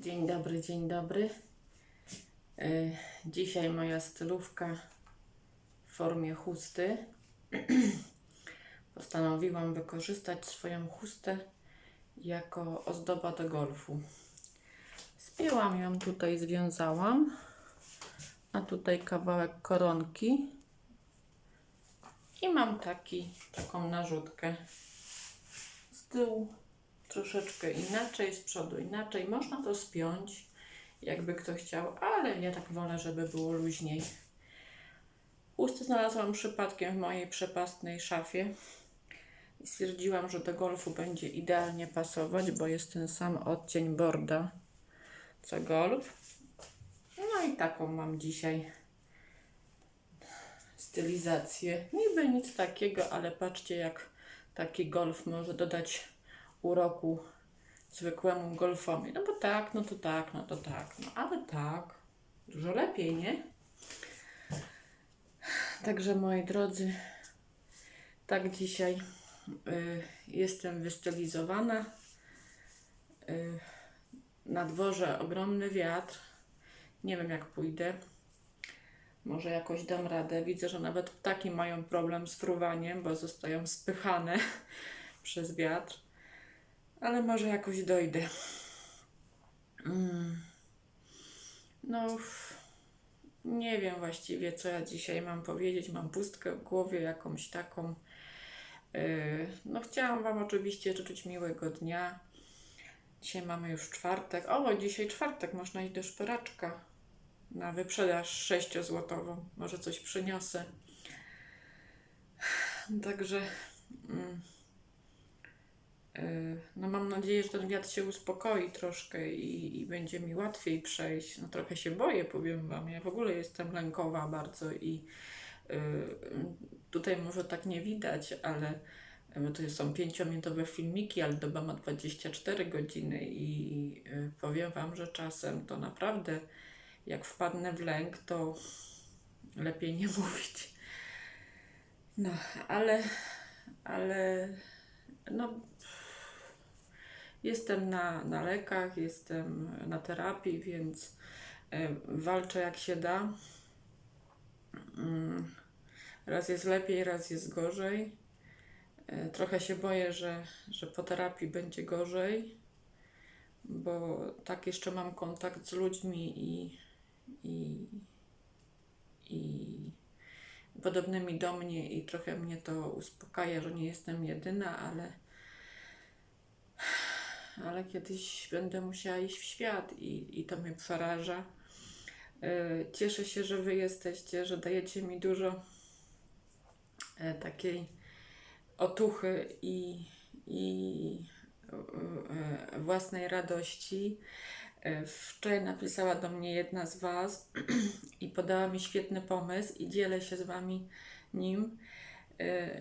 Dzień dobry, dzień dobry. E, Dzisiaj moja stylówka w formie chusty. Postanowiłam wykorzystać swoją chustę jako ozdoba do golfu. Spięłam ją tutaj, związałam, a tutaj kawałek koronki i mam taki, taką narzutkę z tyłu troszeczkę inaczej, z przodu inaczej. Można to spiąć, jakby kto chciał, ale ja tak wolę, żeby było luźniej. Chusty znalazłam przypadkiem w mojej przepastnej szafie i stwierdziłam, że do golfu będzie idealnie pasować, bo jest ten sam odcień borda co golf. No i taką mam dzisiaj stylizację. Niby nic takiego, ale patrzcie jak taki golf może dodać uroku zwykłemu golfowi. No bo tak, no to tak, no to tak, no ale tak, dużo lepiej, nie? Także moi drodzy, tak dzisiaj y, jestem wystylizowana. Y, na dworze ogromny wiatr. Nie wiem jak pójdę. Może jakoś dam radę. Widzę, że nawet ptaki mają problem z fruwaniem, bo zostają spychane przez wiatr. Ale może jakoś dojdę. Mm. No, nie wiem właściwie, co ja dzisiaj mam powiedzieć. Mam pustkę w głowie, jakąś taką. Yy, No, chciałam Wam oczywiście życzyć miłego dnia. Dzisiaj mamy już czwartek. O, dzisiaj czwartek, można iść do szperaczka na wyprzedaż sześciozłotową. Może coś przyniosę. Także mm, y, no mam nadzieję, że ten wiatr się uspokoi troszkę i, i będzie mi łatwiej przejść. No trochę się boję, powiem Wam. Ja w ogóle jestem lękowa bardzo i y, tutaj może tak nie widać, ale bo to są pięciominutowe filmiki, ale doba ma 24 godziny i y, powiem Wam, że czasem to naprawdę jak wpadnę w lęk, to lepiej nie mówić. No, ale, ale no, jestem na, na lekach, jestem na terapii, więc y, walczę jak się da. Mm, Raz jest lepiej, raz jest gorzej. Y, Trochę się boję, że, że po terapii będzie gorzej, bo tak jeszcze mam kontakt z ludźmi i, i, i podobnymi do mnie i trochę mnie to uspokaja, że nie jestem jedyna, ale, ale kiedyś będę musiała iść w świat i, i to mnie przeraża. Y, Cieszę się, że Wy jesteście, że dajecie mi dużo e, takiej otuchy i, i e, własnej radości. E, Wczoraj napisała do mnie jedna z Was i podała mi świetny pomysł i dzielę się z Wami nim, e,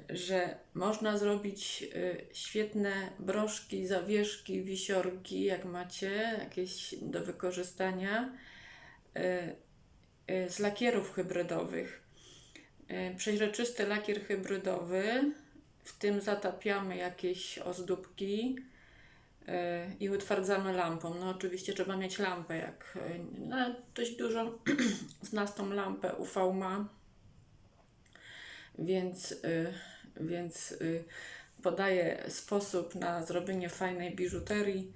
że można zrobić e, świetne broszki, zawieszki, wisiorki, jak macie, jakieś do wykorzystania e, z lakierów hybrydowych. Przeźroczysty lakier hybrydowy, w tym zatapiamy jakieś ozdóbki i utwardzamy lampą. No oczywiście trzeba mieć lampę, jak no, dość dużo z nas tą lampę UV ma, więc, yy, więc yy, podaję sposób na zrobienie fajnej biżuterii,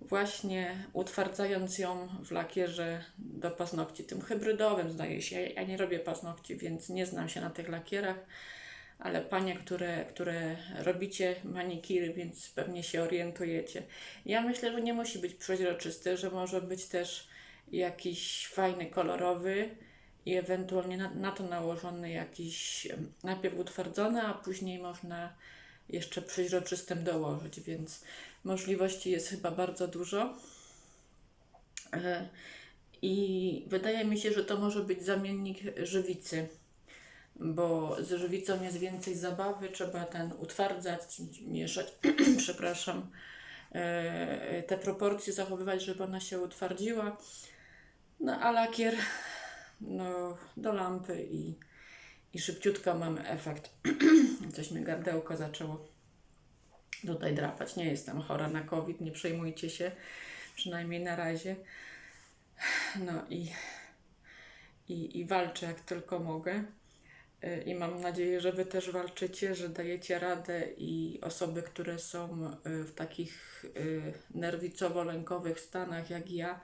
właśnie utwardzając ją w lakierze do paznokci, tym hybrydowym zdaje się. Ja, ja nie robię paznokci, więc nie znam się na tych lakierach ale panie, które, które robicie manikiry, więc pewnie się orientujecie. Ja myślę, że nie musi być przeźroczysty, że może być też jakiś fajny, kolorowy i ewentualnie na, na to nałożony jakiś najpierw utwardzony, a później można jeszcze przeźroczystym dołożyć, więc możliwości jest chyba bardzo dużo. E, I wydaje mi się, że to może być zamiennik żywicy bo z żywicą jest więcej zabawy, trzeba ten utwardzać, mieszać, przepraszam, e, te proporcje zachowywać, żeby ona się utwardziła. No a lakier no, do lampy i, i szybciutko mamy efekt. Coś mi gardełko zaczęło tutaj drapać. Nie jestem chora na COVID, nie przejmujcie się. przynajmniej na razie. No i, i, i walczę jak tylko mogę. Y, I mam nadzieję, że Wy też walczycie, że dajecie radę i osoby, które są y, w takich y, nerwicowo-lękowych stanach jak ja,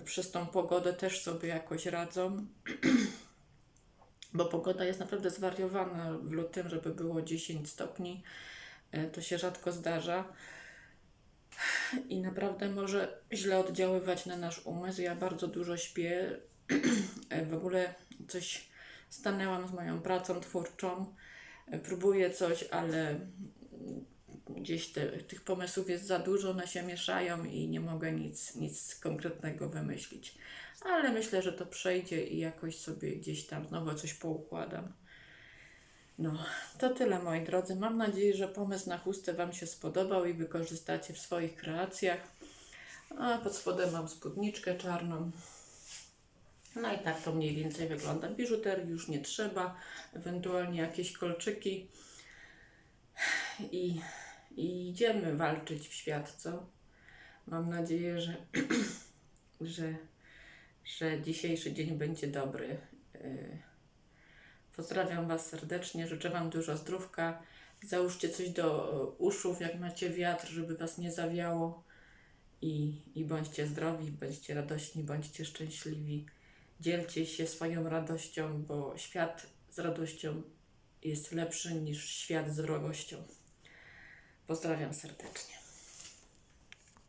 przez tą pogodę też sobie jakoś radzą. Bo pogoda jest naprawdę zwariowana w lutym, żeby było 10 stopni. Y, To się rzadko zdarza i naprawdę może źle oddziaływać na nasz umysł. Ja bardzo dużo śpię. w ogóle coś stanęłam z moją pracą twórczą. Próbuję coś, ale gdzieś te, tych pomysłów jest za dużo, one się mieszają i nie mogę nic, nic konkretnego wymyślić. Ale myślę, że to przejdzie i jakoś sobie gdzieś tam znowu coś poukładam. No, to tyle moi drodzy. Mam nadzieję, że pomysł na chustę Wam się spodobał i wykorzystacie w swoich kreacjach. A pod spodem mam spódniczkę czarną. No i tak to mniej więcej wygląda. Biżuterii już nie trzeba, ewentualnie jakieś kolczyki. I, I idziemy walczyć w świat, co? Mam nadzieję, że, że, że dzisiejszy dzień będzie dobry. Yy, Pozdrawiam Was serdecznie, życzę Wam dużo zdrówka. Załóżcie coś do uszów, jak macie wiatr, żeby Was nie zawiało. I, I bądźcie zdrowi, bądźcie radośni, bądźcie szczęśliwi. Dzielcie się swoją radością, bo świat z radością jest lepszy niż świat z wrogością. Pozdrawiam serdecznie.